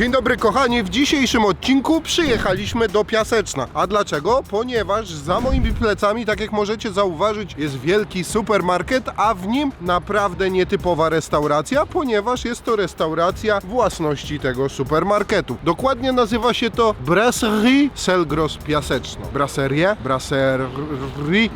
Dzień dobry kochani, w dzisiejszym odcinku przyjechaliśmy do Piaseczna. A dlaczego? Ponieważ za moimi plecami, tak jak możecie zauważyć, jest wielki supermarket, a w nim naprawdę nietypowa restauracja, ponieważ jest to restauracja własności tego supermarketu. Dokładnie nazywa się to Brasserie Selgros Piaseczno. Brasserie, brasserie,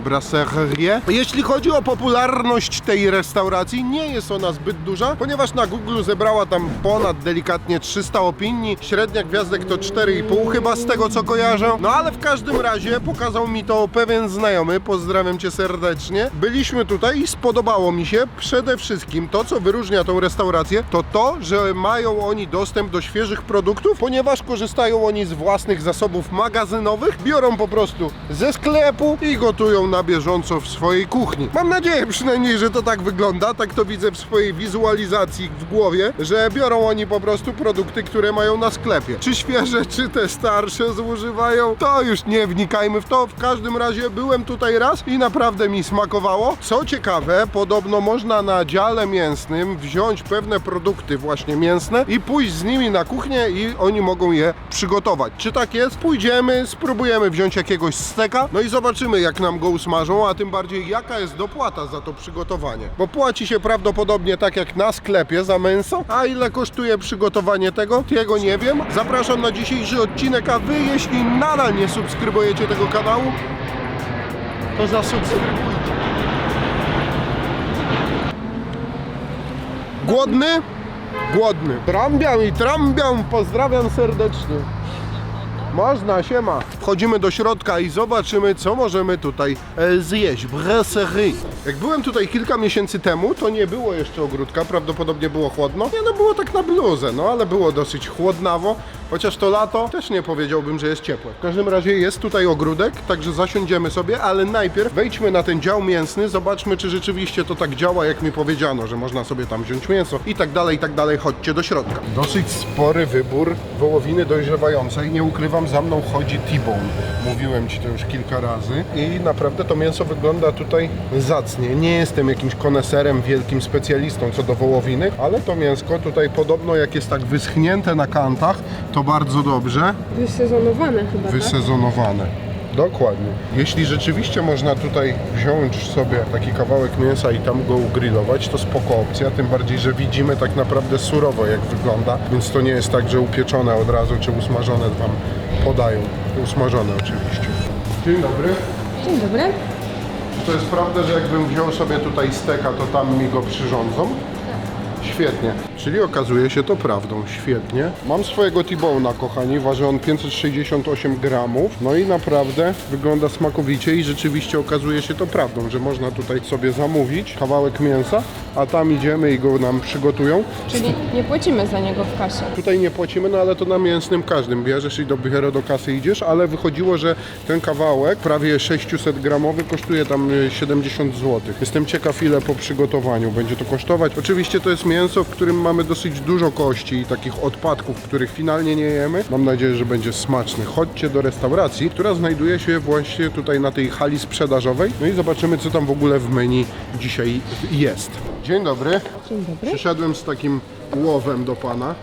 brasserie. Jeśli chodzi o popularność tej restauracji, nie jest ona zbyt duża, ponieważ na Google zebrała tam ponad delikatnie 300 opinii. Średnia gwiazdek to 4,5 chyba z tego co kojarzę. No ale w każdym razie pokazał mi to pewien znajomy, pozdrawiam cię serdecznie. Byliśmy tutaj i spodobało mi się przede wszystkim to, co wyróżnia tą restaurację, to to, że mają oni dostęp do świeżych produktów, ponieważ korzystają oni z własnych zasobów magazynowych, biorą po prostu ze sklepu i gotują na bieżąco w swojej kuchni. Mam nadzieję przynajmniej, że to tak wygląda, tak to widzę w swojej wizualizacji w głowie, że biorą oni po prostu produkty, które mają na sklepie. Czy świeże, czy te starsze zużywają, to już nie wnikajmy w to. W każdym razie byłem tutaj raz i naprawdę mi smakowało. Co ciekawe, podobno można na dziale mięsnym wziąć pewne produkty właśnie mięsne i pójść z nimi na kuchnię i oni mogą je przygotować. Czy tak jest? Pójdziemy, spróbujemy wziąć jakiegoś steka, no i zobaczymy jak nam go usmażą, a tym bardziej jaka jest dopłata za to przygotowanie. Bo płaci się prawdopodobnie tak jak na sklepie za mięso, a ile kosztuje przygotowanie tego, tego nie wiem. Zapraszam na dzisiejszy odcinek, a wy jeśli nadal nie subskrybujecie tego kanału, to zasubskrybujcie. Głodny? Głodny. Trąbiam i trąbiam, pozdrawiam serdecznie. Można, siema. Wchodzimy do środka i zobaczymy, co możemy tutaj e, zjeść. Brasserie. Jak byłem tutaj kilka miesięcy temu, to nie było jeszcze ogródka, prawdopodobnie było chłodno. Nie, no było tak na bluzę, no ale było dosyć chłodnawo. Chociaż to lato też nie powiedziałbym, że jest ciepłe. W każdym razie jest tutaj ogródek, także zasiądziemy sobie, ale najpierw wejdźmy na ten dział mięsny, zobaczmy, czy rzeczywiście to tak działa, jak mi powiedziano, że można sobie tam wziąć mięso i tak dalej, i tak dalej. Chodźcie do środka. Dosyć spory wybór wołowiny dojrzewającej. Nie ukrywam, za mną chodzi T-bone. Mówiłem Ci to już kilka razy i naprawdę to mięso wygląda tutaj zacnie. Nie jestem jakimś koneserem, wielkim specjalistą co do wołowiny, ale to mięsko tutaj podobno jak jest tak wyschnięte na kantach, to bardzo dobrze Wysezonowane chyba, tak? wysezonowane. Dokładnie. Jeśli rzeczywiście można tutaj wziąć sobie taki kawałek mięsa i tam go ugrillować, to spoko opcja, tym bardziej, że widzimy tak naprawdę surowo jak wygląda, więc to nie jest tak, że upieczone od razu czy usmażone Wam podają. Usmażone oczywiście. Dzień dobry. Dzień dobry. To jest prawda, że jakbym wziął sobie tutaj steka, to tam mi go przyrządzą? Świetnie. Czyli okazuje się to prawdą. Świetnie. Mam swojego T-Bone'a, kochani. Waży on 568 gramów. No i naprawdę wygląda smakowicie i rzeczywiście okazuje się to prawdą, że można tutaj sobie zamówić kawałek mięsa, a tam idziemy i go nam przygotują. Czyli nie płacimy za niego w kasie. Tutaj nie płacimy, no ale to na mięsnym każdym bierzesz i dopiero do kasy idziesz, ale wychodziło, że ten kawałek, prawie 600 gramowy, kosztuje tam y, 70 zł. Jestem ciekaw ile po przygotowaniu będzie to kosztować. Oczywiście to jest mięso, w którym mamy dosyć dużo kości i takich odpadków, których finalnie nie jemy. Mam nadzieję, że będzie smaczny. Chodźcie do restauracji, która znajduje się właśnie tutaj na tej hali sprzedażowej. No i zobaczymy, co tam w ogóle w menu dzisiaj jest. Dzień dobry. Dzień dobry. Przyszedłem z takim łowem do pana.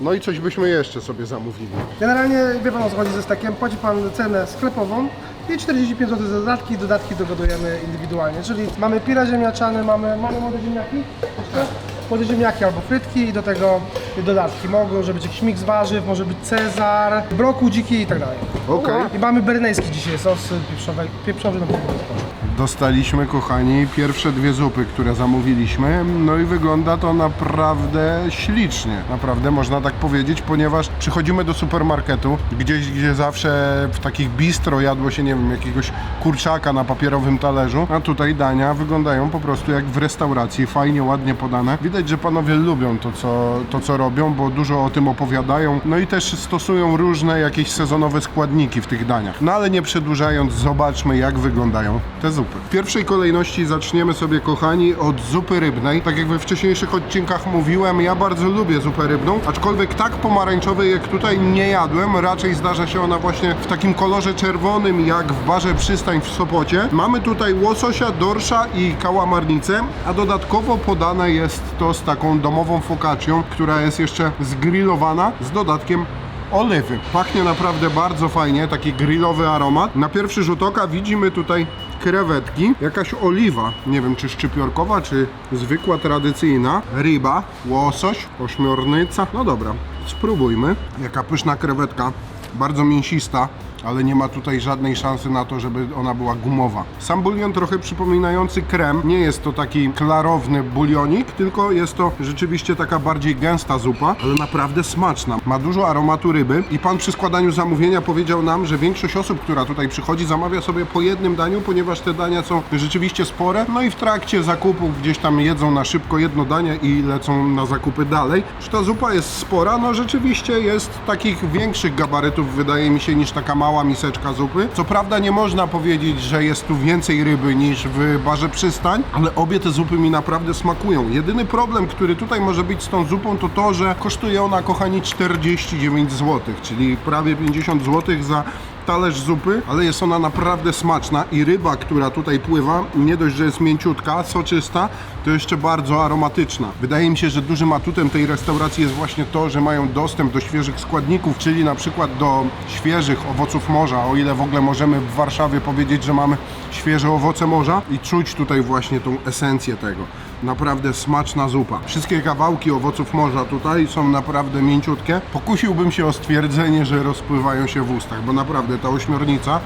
No i coś byśmy jeszcze sobie zamówili. Generalnie wie pan o co chodzi ze stekiem. Płaci pan cenę sklepową i 45 zł za dodatki. Dodatki dogadujemy indywidualnie. Czyli mamy pira ziemniaczany, mamy, mamy młode ziemniaki, jeszcze? młode ziemniaki albo frytki i do tego dodatki. Mogą że być jakiś miks warzyw, może być cezar, brokuł dziki i tak dalej. Okej. I mamy berneński dzisiaj sos pieprzowy, pieprzowy na pewno Dostaliśmy, kochani, pierwsze dwie zupy, które zamówiliśmy. No i wygląda to naprawdę ślicznie. Naprawdę można tak powiedzieć, ponieważ przychodzimy do supermarketu, gdzieś, gdzie zawsze w takich bistro jadło się, nie wiem, jakiegoś kurczaka na papierowym talerzu, a tutaj dania wyglądają po prostu jak w restauracji, fajnie, ładnie podane. Widać, że panowie lubią to co, to, co robią, bo dużo o tym opowiadają. No i też stosują różne jakieś sezonowe składniki w tych daniach. No ale nie przedłużając, zobaczmy jak wyglądają te zupy. Zupy. W pierwszej kolejności zaczniemy sobie, kochani, od zupy rybnej. Tak jak we wcześniejszych odcinkach mówiłem, ja bardzo lubię zupę rybną, aczkolwiek tak pomarańczowej jak tutaj nie jadłem. Raczej zdarza się ona właśnie w takim kolorze czerwonym, jak w barze Przystań w Sopocie. Mamy tutaj łososia, dorsza i kałamarnicę, a dodatkowo podane jest to z taką domową focaccią, która jest jeszcze zgrillowana z dodatkiem oliwy. Pachnie naprawdę bardzo fajnie, taki grillowy aromat. Na pierwszy rzut oka widzimy tutaj krewetki, jakaś oliwa, nie wiem czy szczypiorkowa, czy zwykła, tradycyjna, ryba, łosoś, ośmiornica. No dobra, spróbujmy. Jaka pyszna krewetka, bardzo mięsista, ale nie ma tutaj żadnej szansy na to, żeby ona była gumowa. Sam bulion trochę przypominający krem, nie jest to taki klarowny bulionik, tylko jest to rzeczywiście taka bardziej gęsta zupa, ale naprawdę smaczna. Ma dużo aromatu ryby i pan przy składaniu zamówienia powiedział nam, że większość osób, która tutaj przychodzi, zamawia sobie po jednym daniu, ponieważ te dania są rzeczywiście spore, no i w trakcie zakupów gdzieś tam jedzą na szybko jedno danie i lecą na zakupy dalej. Czy ta zupa jest spora? No rzeczywiście jest takich większych gabarytów, wydaje mi się, niż taka mała miseczka zupy. Co prawda nie można powiedzieć, że jest tu więcej ryby niż w barze przystań, ale obie te zupy mi naprawdę smakują. Jedyny problem, który tutaj może być z tą zupą, to to, że kosztuje ona, kochani, 49 zł, czyli prawie 50 zł za talerz zupy, ale jest ona naprawdę smaczna i ryba, która tutaj pływa, nie dość, że jest mięciutka, soczysta, to jeszcze bardzo aromatyczna. Wydaje mi się, że dużym atutem tej restauracji jest właśnie to, że mają dostęp do świeżych składników, czyli na przykład do świeżych owoców morza, o ile w ogóle możemy w Warszawie powiedzieć, że mamy świeże owoce morza i czuć tutaj właśnie tą esencję tego. Naprawdę smaczna zupa. Wszystkie kawałki owoców morza tutaj są naprawdę mięciutkie. Pokusiłbym się o stwierdzenie, że rozpływają się w ustach, bo naprawdę ta ośmiornica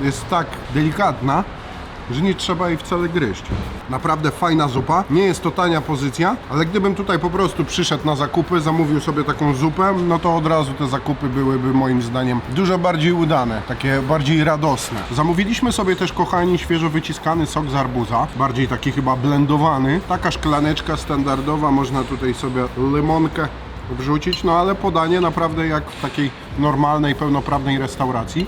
jest tak delikatna, że nie trzeba jej wcale gryźć. Naprawdę fajna zupa. Nie jest to tania pozycja, ale gdybym tutaj po prostu przyszedł na zakupy, zamówił sobie taką zupę, no to od razu te zakupy byłyby moim zdaniem dużo bardziej udane, takie bardziej radosne. Zamówiliśmy sobie też, kochani, świeżo wyciskany sok z arbuza, bardziej taki chyba blendowany. Taka szklaneczka standardowa, można tutaj sobie limonkę wrzucić, no ale podanie naprawdę jak w takiej normalnej, pełnoprawnej restauracji.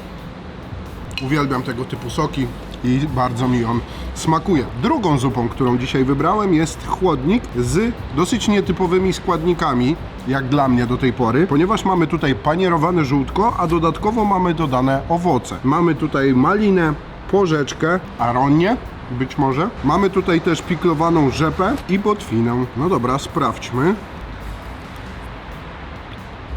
Uwielbiam tego typu soki i bardzo mi on smakuje. Drugą zupą, którą dzisiaj wybrałem jest chłodnik z dosyć nietypowymi składnikami, jak dla mnie do tej pory, ponieważ mamy tutaj panierowane żółtko, a dodatkowo mamy dodane owoce. Mamy tutaj malinę, porzeczkę, aronię, być może. Mamy tutaj też piklowaną rzepę i botwinę. No dobra, sprawdźmy.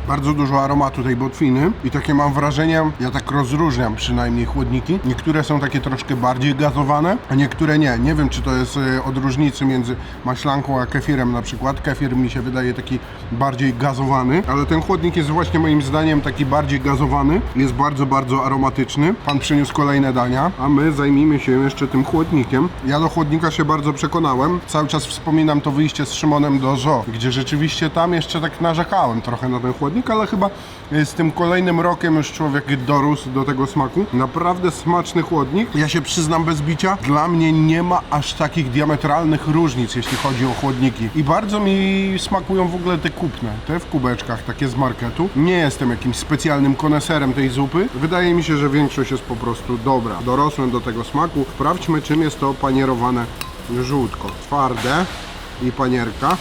Bardzo dużo aromatu tej botwiny i takie mam wrażenie, ja tak rozróżniam przynajmniej chłodniki. Niektóre są takie troszkę bardziej gazowane, a niektóre nie. Nie wiem, czy to jest e, od różnicy między maślanką a kefirem na przykład. Kefir mi się wydaje taki bardziej gazowany, ale ten chłodnik jest właśnie moim zdaniem taki bardziej gazowany. Jest bardzo, bardzo aromatyczny. Pan przyniósł kolejne dania, a my zajmijmy się jeszcze tym chłodnikiem. Ja do chłodnika się bardzo przekonałem. Cały czas wspominam to wyjście z Szymonem do zoo, gdzie rzeczywiście tam jeszcze tak narzekałem trochę na ten chłodnik, ale chyba z tym kolejnym rokiem już człowiek dorósł do tego smaku. Naprawdę smaczny chłodnik. Ja się przyznam bez bicia, dla mnie nie ma aż takich diametralnych różnic, jeśli chodzi o chłodniki. I bardzo mi smakują w ogóle te kupne, te w kubeczkach, takie z marketu. Nie jestem jakimś specjalnym koneserem tej zupy. Wydaje mi się, że większość jest po prostu dobra. Dorosłem do tego smaku. Sprawdźmy, czym jest to panierowane żółtko. Twarde i panierka.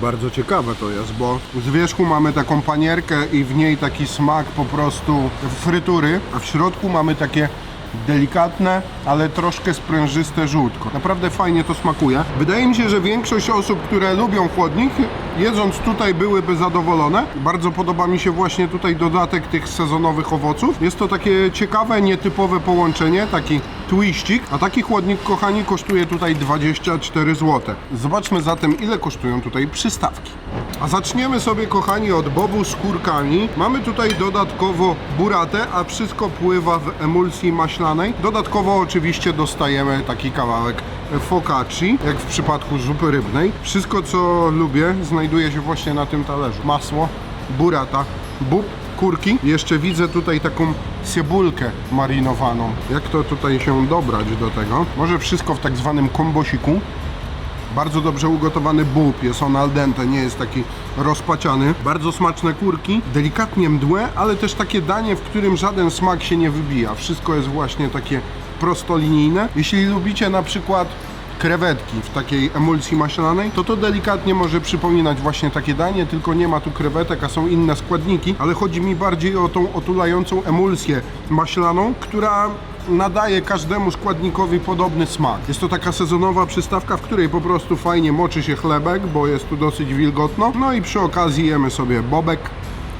Bardzo ciekawe to jest, bo z wierzchu mamy taką panierkę i w niej taki smak po prostu frytury, a w środku mamy takie delikatne, ale troszkę sprężyste żółtko. Naprawdę fajnie to smakuje. Wydaje mi się, że większość osób, które lubią chłodnik, jedząc tutaj byłyby zadowolone. Bardzo podoba mi się właśnie tutaj dodatek tych sezonowych owoców. Jest to takie ciekawe, nietypowe połączenie, taki twiścik, a taki chłodnik, kochani, kosztuje tutaj 24 zł. Zobaczmy zatem, ile kosztują tutaj przystawki. A zaczniemy sobie, kochani, od bobu z kurkami. Mamy tutaj dodatkowo buratę, a wszystko pływa w emulsji maślanej. Dodatkowo oczywiście dostajemy taki kawałek focacci, jak w przypadku zupy rybnej. Wszystko, co lubię, znajduje się właśnie na tym talerzu. Masło, burata, bób, kurki. Jeszcze widzę tutaj taką cebulkę marinowaną. Jak to tutaj się dobrać do tego? Może wszystko w tak zwanym kombosiku. Bardzo dobrze ugotowany bób, jest on al dente, nie jest taki rozpaciany. Bardzo smaczne kurki, delikatnie mdłe, ale też takie danie, w którym żaden smak się nie wybija. Wszystko jest właśnie takie prostolinijne. Jeśli lubicie na przykład krewetki w takiej emulsji maślanej, to to delikatnie może przypominać właśnie takie danie, tylko nie ma tu krewetek, a są inne składniki, ale chodzi mi bardziej o tą otulającą emulsję maślaną, która nadaje każdemu składnikowi podobny smak. Jest to taka sezonowa przystawka, w której po prostu fajnie moczy się chlebek, bo jest tu dosyć wilgotno. No i przy okazji jemy sobie bobek,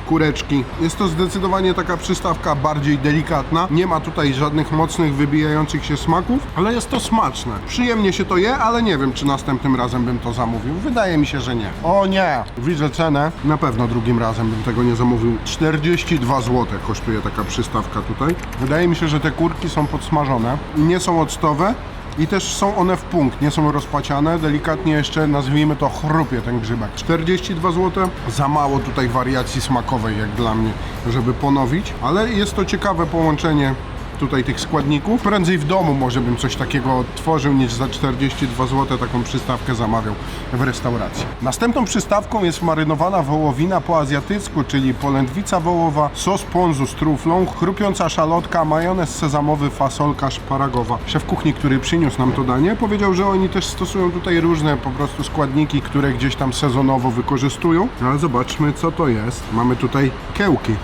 kureczki. Jest to zdecydowanie taka przystawka bardziej delikatna. Nie ma tutaj żadnych mocnych, wybijających się smaków, ale jest to smaczne. Przyjemnie się to je, ale nie wiem, czy następnym razem bym to zamówił. Wydaje mi się, że nie. O nie! Widzę cenę. Na pewno drugim razem bym tego nie zamówił. 42 zł kosztuje taka przystawka tutaj. Wydaje mi się, że te kurki są podsmażone. Nie są octowe. I też są one w punkt, nie są rozpaciane, delikatnie jeszcze nazwijmy to chrupie ten grzybek. 42 zł, za mało tutaj wariacji smakowej jak dla mnie, żeby ponowić, ale jest to ciekawe połączenie tutaj tych składników. Prędzej w domu może bym coś takiego odtworzył niż za 42 zł taką przystawkę zamawiał w restauracji. Następną przystawką jest marynowana wołowina po azjatycku, czyli polędwica wołowa, sos ponzu z truflą, chrupiąca szalotka, majonez sezamowy, fasolka szparagowa. Szef kuchni, który przyniósł nam to danie, powiedział, że oni też stosują tutaj różne po prostu składniki, które gdzieś tam sezonowo wykorzystują. No Ale zobaczmy co to jest. Mamy tutaj kełki.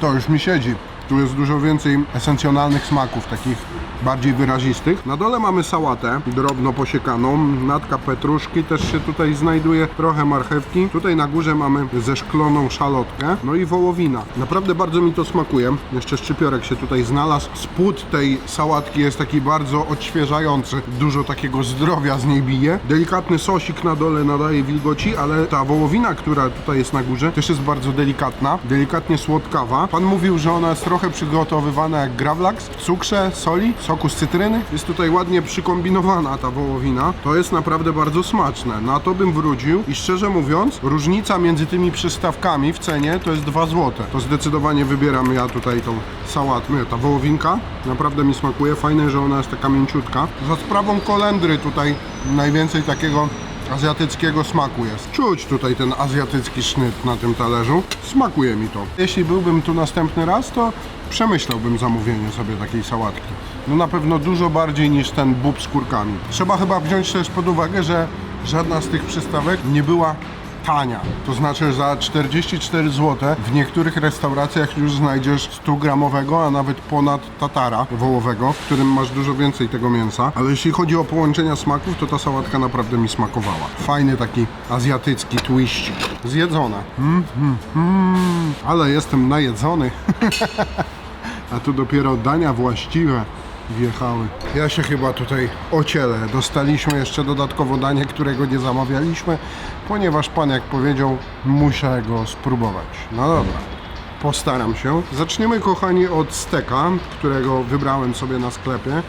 To już mi siedzi. Tu jest dużo więcej esencjonalnych smaków, takich bardziej wyrazistych. Na dole mamy sałatę drobno posiekaną, natka petruszki też się tutaj znajduje, trochę marchewki. Tutaj na górze mamy zeszkloną szalotkę, no i wołowina. Naprawdę bardzo mi to smakuje. Jeszcze szczypiorek się tutaj znalazł. Spód tej sałatki jest taki bardzo odświeżający. Dużo takiego zdrowia z niej bije. Delikatny sosik na dole nadaje wilgoci, ale ta wołowina, która tutaj jest na górze, też jest bardzo delikatna, delikatnie słodkawa. Pan mówił, że ona jest trochę przygotowywana jak gravlax, w cukrze, soli, soku z cytryny. Jest tutaj ładnie przykombinowana ta wołowina. To jest naprawdę bardzo smaczne. Na to bym wrócił i szczerze mówiąc, różnica między tymi przystawkami w cenie to jest 2 zł. To zdecydowanie wybieram ja tutaj tą sałatę. Nie, Ta wołowinka naprawdę mi smakuje. Fajne, że ona jest taka mięciutka. Za sprawą kolendry tutaj najwięcej takiego azjatyckiego smaku jest. Czuć tutaj ten azjatycki sznyt na tym talerzu. Smakuje mi to. Jeśli byłbym tu następny raz, to przemyślałbym zamówienie sobie takiej sałatki. No na pewno dużo bardziej niż ten bób z kurkami. Trzeba chyba wziąć też pod uwagę, że żadna z tych przystawek nie była tania. To znaczy za 44 zł w niektórych restauracjach już znajdziesz 100 gramowego, a nawet ponad tatara wołowego, w którym masz dużo więcej tego mięsa. Ale jeśli chodzi o połączenia smaków, to ta sałatka naprawdę mi smakowała. Fajny taki azjatycki twiścik. Zjedzona. Mm, mm, mm. Ale jestem najedzony. a tu dopiero dania właściwe wjechały. Ja się chyba tutaj ocielę. Dostaliśmy jeszcze dodatkowo danie, którego nie zamawialiśmy, ponieważ pan jak powiedział, muszę go spróbować. No dobra. Postaram się. Zaczniemy, kochani, od steka, którego wybrałem sobie na sklepie.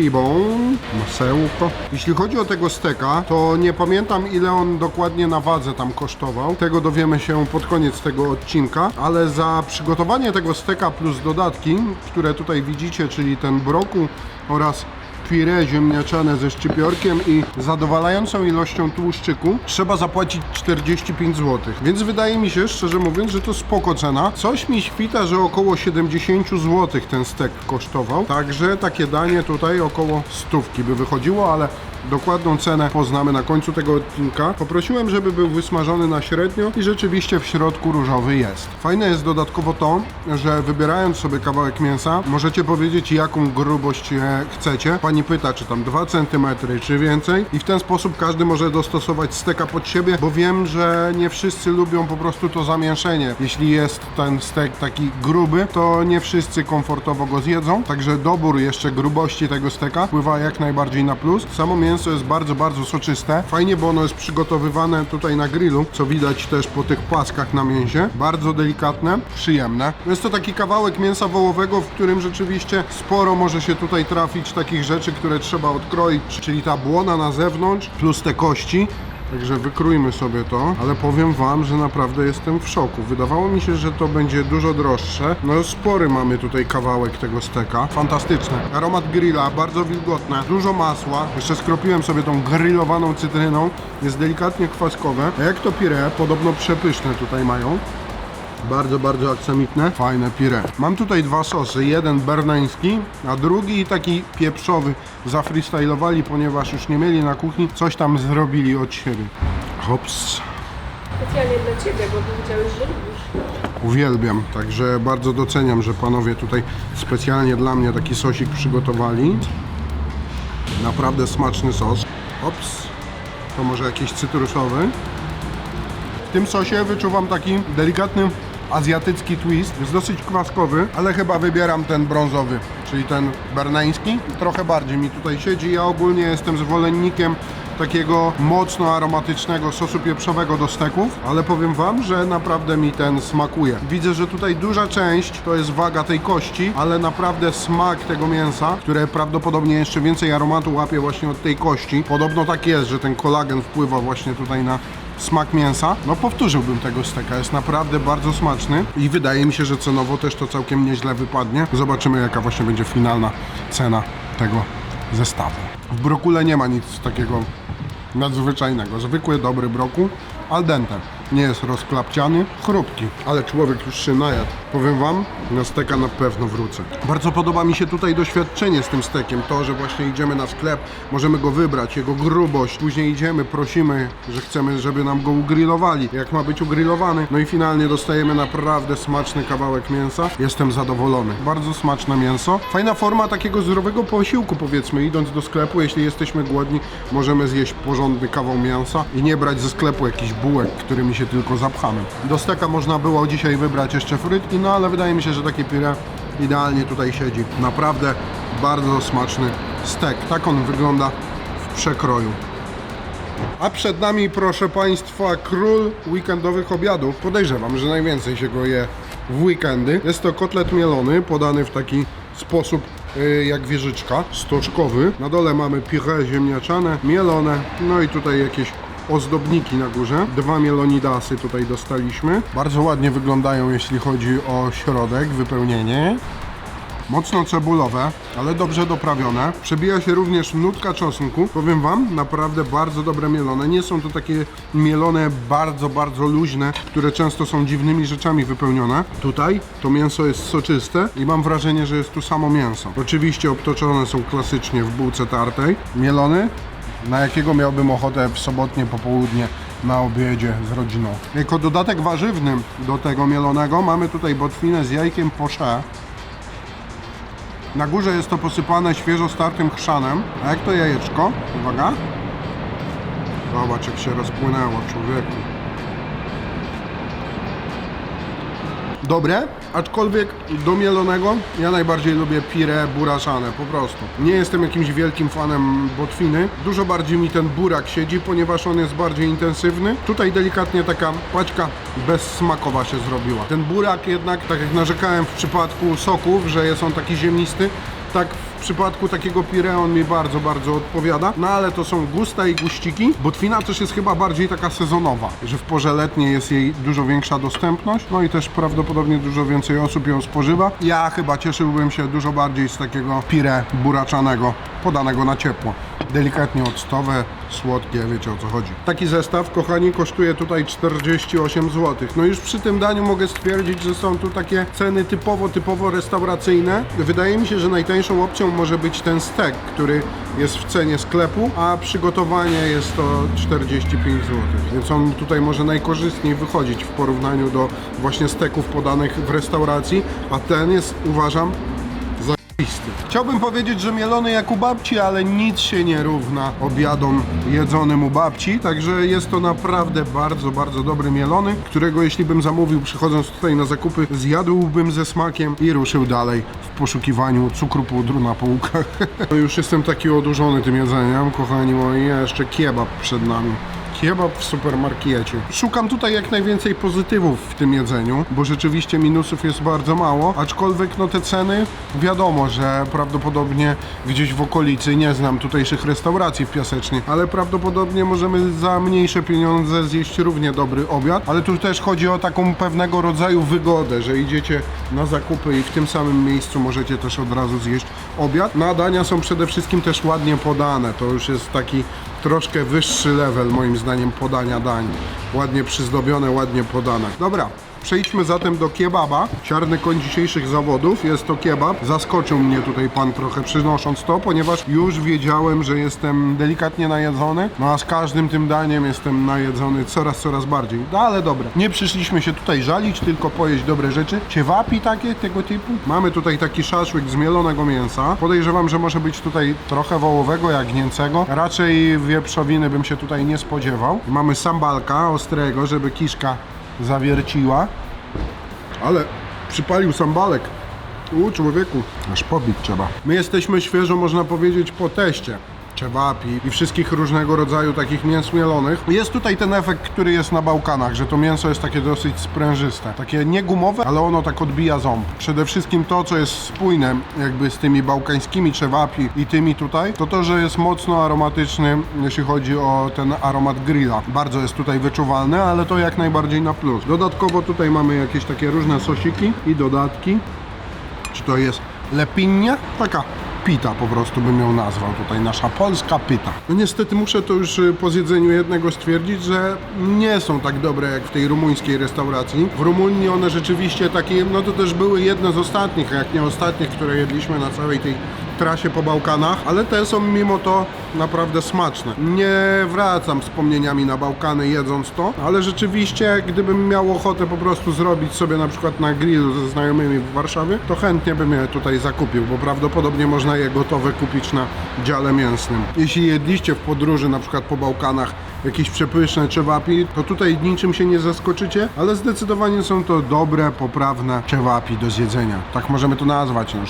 T-bone, masełko. Jeśli chodzi o tego steka, to nie pamiętam ile on dokładnie na wadze tam kosztował. Tego dowiemy się pod koniec tego odcinka, ale za przygotowanie tego steka plus dodatki, które tutaj widzicie, czyli ten broku oraz pire ziemniaczane ze szczypiorkiem i zadowalającą ilością tłuszczyku trzeba zapłacić 45 zł. Więc wydaje mi się, szczerze mówiąc, że to spoko cena. Coś mi świta, że około 70 zł ten stek kosztował. Także takie danie tutaj około stówki by wychodziło, ale Dokładną cenę poznamy na końcu tego odcinka. Poprosiłem, żeby był wysmażony na średnio i rzeczywiście w środku różowy jest. Fajne jest dodatkowo to, że wybierając sobie kawałek mięsa, możecie powiedzieć jaką grubość e, chcecie. Pani pyta, czy tam 2 cm, czy więcej i w ten sposób każdy może dostosować steka pod siebie, bo wiem, że nie wszyscy lubią po prostu to zamięszenie. Jeśli jest ten stek taki gruby, to nie wszyscy komfortowo go zjedzą, także dobór jeszcze grubości tego steka wpływa jak najbardziej na plus. Samo mięso jest bardzo, bardzo soczyste. Fajnie, bo ono jest przygotowywane tutaj na grillu, co widać też po tych płaskach na mięsie. Bardzo delikatne, przyjemne. Jest to taki kawałek mięsa wołowego, w którym rzeczywiście sporo może się tutaj trafić takich rzeczy, które trzeba odkroić, czyli ta błona na zewnątrz plus te kości. Także wykrójmy sobie to, ale powiem Wam, że naprawdę jestem w szoku. Wydawało mi się, że to będzie dużo droższe. No spory mamy tutaj kawałek tego steka. Fantastyczne. Aromat grilla, bardzo wilgotne, dużo masła. Jeszcze skropiłem sobie tą grillowaną cytryną. Jest delikatnie kwaskowe. A jak to pire, podobno przepyszne tutaj mają. Bardzo, bardzo aksamitne, fajne pire. Mam tutaj dwa sosy, jeden berneński, a drugi taki pieprzowy. Zafreestylowali, ponieważ już nie mieli na kuchni, coś tam zrobili od siebie. Hops. Specjalnie dla Ciebie, bo powiedziałeś, że lubisz. Uwielbiam, także bardzo doceniam, że panowie tutaj specjalnie dla mnie taki sosik przygotowali. Naprawdę smaczny sos. Ops, to może jakiś cytrusowy. W tym sosie wyczuwam taki delikatny azjatycki twist. Jest dosyć kwaskowy, ale chyba wybieram ten brązowy, czyli ten berneński. Trochę bardziej mi tutaj siedzi. Ja ogólnie jestem zwolennikiem takiego mocno aromatycznego sosu pieprzowego do steków, ale powiem Wam, że naprawdę mi ten smakuje. Widzę, że tutaj duża część to jest waga tej kości, ale naprawdę smak tego mięsa, które prawdopodobnie jeszcze więcej aromatu łapie właśnie od tej kości. Podobno tak jest, że ten kolagen wpływa właśnie tutaj na smak mięsa. No powtórzyłbym tego steka, jest naprawdę bardzo smaczny i wydaje mi się, że cenowo też to całkiem nieźle wypadnie. Zobaczymy jaka właśnie będzie finalna cena tego zestawu. W brokule nie ma nic takiego nadzwyczajnego. Zwykły, dobry brokuł, al dente. Nie jest rozklapciany, chrupki, ale człowiek już się najadł. Powiem Wam, na steka na pewno wrócę. Bardzo podoba mi się tutaj doświadczenie z tym stekiem. To, że właśnie idziemy na sklep, możemy go wybrać, jego grubość. Później idziemy, prosimy, że chcemy, żeby nam go ugrillowali. Jak ma być ugrillowany. No i finalnie dostajemy naprawdę smaczny kawałek mięsa. Jestem zadowolony. Bardzo smaczne mięso. Fajna forma takiego zdrowego posiłku, powiedzmy. Idąc do sklepu, jeśli jesteśmy głodni, możemy zjeść porządny kawał mięsa i nie brać ze sklepu jakichś bułek, którymi się tylko zapchamy. Do steka można było dzisiaj wybrać jeszcze frytki, no ale wydaje mi się, że takie pire idealnie tutaj siedzi. Naprawdę bardzo smaczny stek. Tak on wygląda w przekroju. A przed nami, proszę Państwa, król weekendowych obiadów. Podejrzewam, że najwięcej się go je w weekendy. Jest to kotlet mielony, podany w taki sposób y, jak wieżyczka, stoczkowy. Na dole mamy pire ziemniaczane, mielone, no i tutaj jakieś ozdobniki na górze. Dwa mielonidasy tutaj dostaliśmy. Bardzo ładnie wyglądają, jeśli chodzi o środek, wypełnienie. Mocno cebulowe, ale dobrze doprawione. Przebija się również nutka czosnku. Powiem Wam, naprawdę bardzo dobre mielone. Nie są to takie mielone bardzo, bardzo luźne, które często są dziwnymi rzeczami wypełnione. Tutaj to mięso jest soczyste i mam wrażenie, że jest tu samo mięso. Oczywiście obtoczone są klasycznie w bułce tartej. Mielony, na jakiego miałbym ochotę w sobotnie popołudnie na obiedzie z rodziną. Jako dodatek warzywny do tego mielonego mamy tutaj botwinę z jajkiem poché. Na górze jest to posypane świeżo startym chrzanem. A jak to jajeczko? Uwaga. Zobacz jak się rozpłynęło, człowieku. Dobre, aczkolwiek do mielonego ja najbardziej lubię pire buraszane, po prostu. Nie jestem jakimś wielkim fanem botwiny. Dużo bardziej mi ten burak siedzi, ponieważ on jest bardziej intensywny. Tutaj delikatnie taka paćka bezsmakowa się zrobiła. Ten burak jednak, tak jak narzekałem w przypadku soków, że jest on taki ziemisty, tak w przypadku takiego pire on mi bardzo, bardzo odpowiada. No ale to są gusta i guściki. Botwina też jest chyba bardziej taka sezonowa, że w porze letniej jest jej dużo większa dostępność, no i też prawdopodobnie dużo więcej osób ją spożywa. Ja chyba cieszyłbym się dużo bardziej z takiego pire buraczanego, podanego na ciepło. Delikatnie octowe, słodkie, wiecie o co chodzi. Taki zestaw, kochani, kosztuje tutaj 48 zł. No już przy tym daniu mogę stwierdzić, że są tu takie ceny typowo, typowo restauracyjne. Wydaje mi się, że najtańszą opcją może być ten stek, który jest w cenie sklepu, a przygotowanie jest to 45 zł. Więc on tutaj może najkorzystniej wychodzić w porównaniu do właśnie steków podanych w restauracji, a ten jest, uważam, Chciałbym powiedzieć, że mielony jak u babci, ale nic się nie równa obiadom jedzonym u babci, także jest to naprawdę bardzo, bardzo dobry mielony, którego jeśli bym zamówił przychodząc tutaj na zakupy, zjadłbym ze smakiem i ruszył dalej w poszukiwaniu cukru pudru na półkach. No Już jestem taki odurzony tym jedzeniem, kochani moi, jeszcze kebab przed nami. Kebab w supermarkecie. Szukam tutaj jak najwięcej pozytywów w tym jedzeniu, bo rzeczywiście minusów jest bardzo mało, aczkolwiek no te ceny, wiadomo, że prawdopodobnie gdzieś w okolicy, nie znam tutejszych restauracji w Piasecznie, ale prawdopodobnie możemy za mniejsze pieniądze zjeść równie dobry obiad, ale tu też chodzi o taką pewnego rodzaju wygodę, że idziecie na zakupy i w tym samym miejscu możecie też od razu zjeść obiad. No a dania są przede wszystkim też ładnie podane, to już jest taki troszkę wyższy level moim zdaniem podania dań. Ładnie przyzdobione, ładnie podane. Dobra, Przejdźmy zatem do kebaba. Czarny koń dzisiejszych zawodów jest to kebab. Zaskoczył mnie tutaj pan trochę przynosząc to, ponieważ już wiedziałem, że jestem delikatnie najedzony, no a z każdym tym daniem jestem najedzony coraz, coraz bardziej. No ale dobra, nie przyszliśmy się tutaj żalić, tylko pojeść dobre rzeczy. Ciewapi takie, tego typu. Mamy tutaj taki szaszłyk z mielonego mięsa. Podejrzewam, że może być tutaj trochę wołowego, jagnięcego. Raczej wieprzowiny bym się tutaj nie spodziewał. Mamy sambalka ostrego, żeby kiszka zawierciła. Ale przypalił sambalek. U człowieku, aż pobić trzeba. My jesteśmy świeżo, można powiedzieć, po teście. Czewapi i wszystkich różnego rodzaju takich mięs mielonych. Jest tutaj ten efekt, który jest na Bałkanach, że to mięso jest takie dosyć sprężyste. Takie nie gumowe, ale ono tak odbija ząb. Przede wszystkim to, co jest spójne jakby z tymi bałkańskimi czewapi i tymi tutaj, to to, że jest mocno aromatyczny, jeśli chodzi o ten aromat grilla. Bardzo jest tutaj wyczuwalny, ale to jak najbardziej na plus. Dodatkowo tutaj mamy jakieś takie różne sosiki i dodatki. Czy to jest lepinia? Taka pita po prostu bym ją nazwał tutaj, nasza polska pyta. No niestety muszę to już y, po zjedzeniu jednego stwierdzić, że nie są tak dobre jak w tej rumuńskiej restauracji. W Rumunii one rzeczywiście takie, no to też były jedne z ostatnich, jak nie ostatnich, które jedliśmy na całej tej trasie po Bałkanach, ale te są mimo to naprawdę smaczne. Nie wracam wspomnieniami na Bałkany jedząc to, ale rzeczywiście gdybym miał ochotę po prostu zrobić sobie na przykład na grillu ze znajomymi w Warszawie, to chętnie bym je tutaj zakupił, bo prawdopodobnie można je gotowe kupić na dziale mięsnym. Jeśli jedliście w podróży na przykład po Bałkanach jakieś przepyszne czewapi, to tutaj niczym się nie zaskoczycie, ale zdecydowanie są to dobre, poprawne czewapi do zjedzenia. Tak możemy to nazwać, no,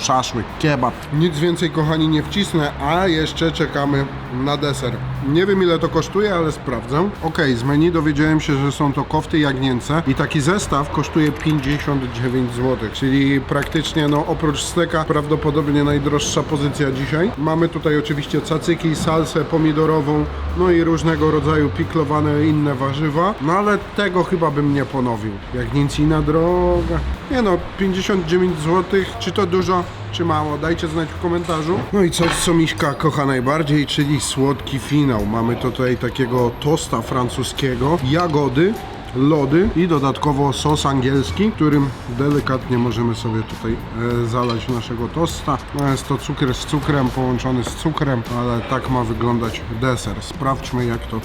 kebab. Nic więcej kochani nie wcisnę, a jeszcze czekamy na deser. Nie wiem ile to kosztuje, ale sprawdzę. Ok, z menu dowiedziałem się, że są to kofty jagnięce i taki zestaw kosztuje 59 zł, czyli praktycznie no oprócz steka prawdopodobnie najdroższa pozycja dzisiaj. Mamy tutaj oczywiście cacyki, salsę pomidorową, no i różnego rodzaju piklowane inne warzywa, no ale tego chyba bym nie ponowił. Jagnięcina droga. Nie no, 59 zł, czy to dużo? czy mało? Dajcie znać w komentarzu. No i coś, co Miśka kocha najbardziej, czyli słodki finał. Mamy tutaj takiego tosta francuskiego, jagody, lody i dodatkowo sos angielski, którym delikatnie możemy sobie tutaj e, zalać naszego tosta. No jest to cukier z cukrem połączony z cukrem, ale tak ma wyglądać deser. Sprawdźmy jak to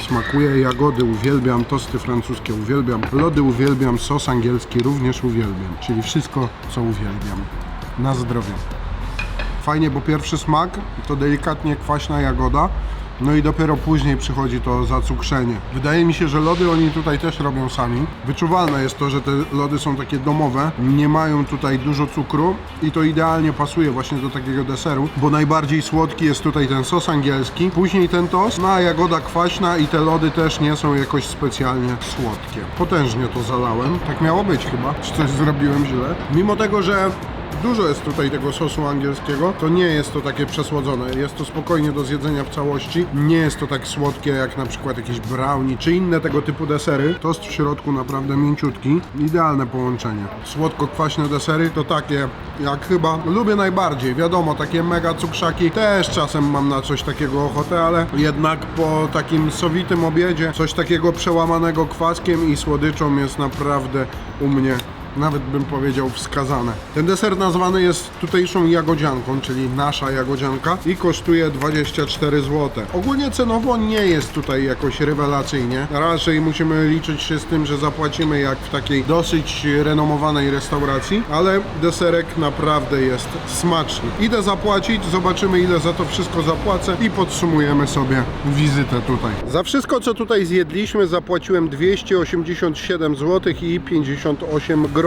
smakuje. Jagody uwielbiam, tosty francuskie uwielbiam, lody uwielbiam, sos angielski również uwielbiam. Czyli wszystko, co uwielbiam. Na zdrowie. Fajnie, bo pierwszy smak to delikatnie kwaśna jagoda, no i dopiero później przychodzi to zacukrzenie. Wydaje mi się, że lody oni tutaj też robią sami. Wyczuwalne jest to, że te lody są takie domowe, nie mają tutaj dużo cukru i to idealnie pasuje właśnie do takiego deseru, bo najbardziej słodki jest tutaj ten sos angielski, później ten tost, no a jagoda kwaśna i te lody też nie są jakoś specjalnie słodkie. Potężnie to zalałem, tak miało być chyba, czy coś zrobiłem źle. Mimo tego, że Dużo jest tutaj tego sosu angielskiego, to nie jest to takie przesłodzone. Jest to spokojnie do zjedzenia w całości. Nie jest to tak słodkie jak na przykład jakieś brownie czy inne tego typu desery. Tost w środku naprawdę mięciutki. Idealne połączenie. Słodko-kwaśne desery to takie jak chyba lubię najbardziej. Wiadomo, takie mega cukrzaki też czasem mam na coś takiego ochotę, ale jednak po takim sowitym obiedzie coś takiego przełamanego kwaskiem i słodyczą jest naprawdę u mnie nawet bym powiedział wskazane. Ten deser nazwany jest tutejszą jagodzianką, czyli nasza jagodzianka i kosztuje 24 zł. Ogólnie cenowo nie jest tutaj jakoś rewelacyjnie. Raczej musimy liczyć się z tym, że zapłacimy jak w takiej dosyć renomowanej restauracji, ale deserek naprawdę jest smaczny. Idę zapłacić, zobaczymy ile za to wszystko zapłacę i podsumujemy sobie wizytę tutaj. Za wszystko co tutaj zjedliśmy zapłaciłem 287 zł i 58 groszy.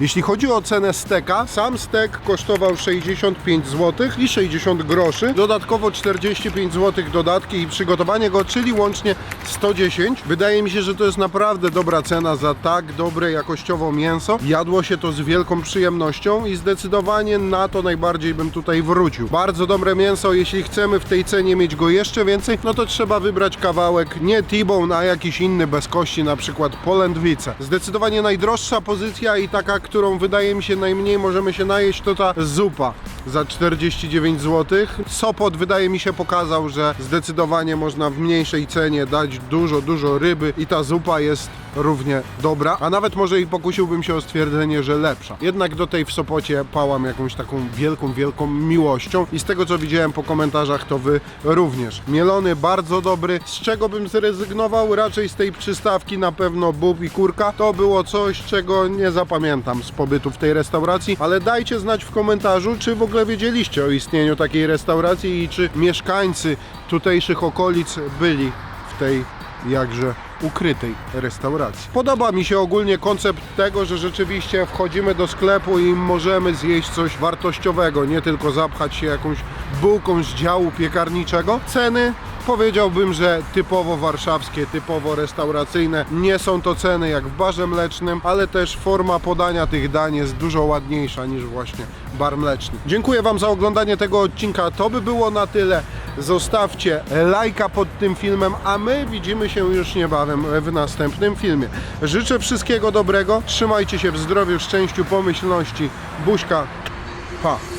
Jeśli chodzi o cenę steka, sam stek kosztował 65 zł i 60 groszy. Dodatkowo 45 zł dodatki i przygotowanie go, czyli łącznie 110. Wydaje mi się, że to jest naprawdę dobra cena za tak dobre jakościowo mięso. Jadło się to z wielką przyjemnością i zdecydowanie na to najbardziej bym tutaj wrócił. Bardzo dobre mięso, jeśli chcemy w tej cenie mieć go jeszcze więcej, no to trzeba wybrać kawałek nie T-bone, a jakiś inny bez kości, na przykład polędwice. Zdecydowanie najdroższa pozycja pozycja i taka, którą wydaje mi się najmniej możemy się najeść, to ta zupa za 49 zł. Sopot wydaje mi się pokazał, że zdecydowanie można w mniejszej cenie dać dużo, dużo ryby i ta zupa jest równie dobra, a nawet może i pokusiłbym się o stwierdzenie, że lepsza. Jednak do tej w Sopocie pałam jakąś taką wielką, wielką miłością i z tego co widziałem po komentarzach to wy również. Mielony bardzo dobry, z czego bym zrezygnował? Raczej z tej przystawki na pewno bób i kurka. To było coś, czego nie zapamiętam z pobytu w tej restauracji, ale dajcie znać w komentarzu, czy w ogóle wiedzieliście o istnieniu takiej restauracji i czy mieszkańcy tutejszych okolic byli w tej jakże ukrytej restauracji. Podoba mi się ogólnie koncept tego, że rzeczywiście wchodzimy do sklepu i możemy zjeść coś wartościowego, nie tylko zapchać się jakąś bułką z działu piekarniczego. Ceny powiedziałbym, że typowo warszawskie, typowo restauracyjne. Nie są to ceny jak w barze mlecznym, ale też forma podania tych dań jest dużo ładniejsza niż właśnie bar mleczny. Dziękuję Wam za oglądanie tego odcinka. To by było na tyle. Zostawcie lajka pod tym filmem, a my widzimy się już niebawem w następnym filmie. Życzę wszystkiego dobrego. Trzymajcie się w zdrowiu, szczęściu, pomyślności. Buźka. Pa.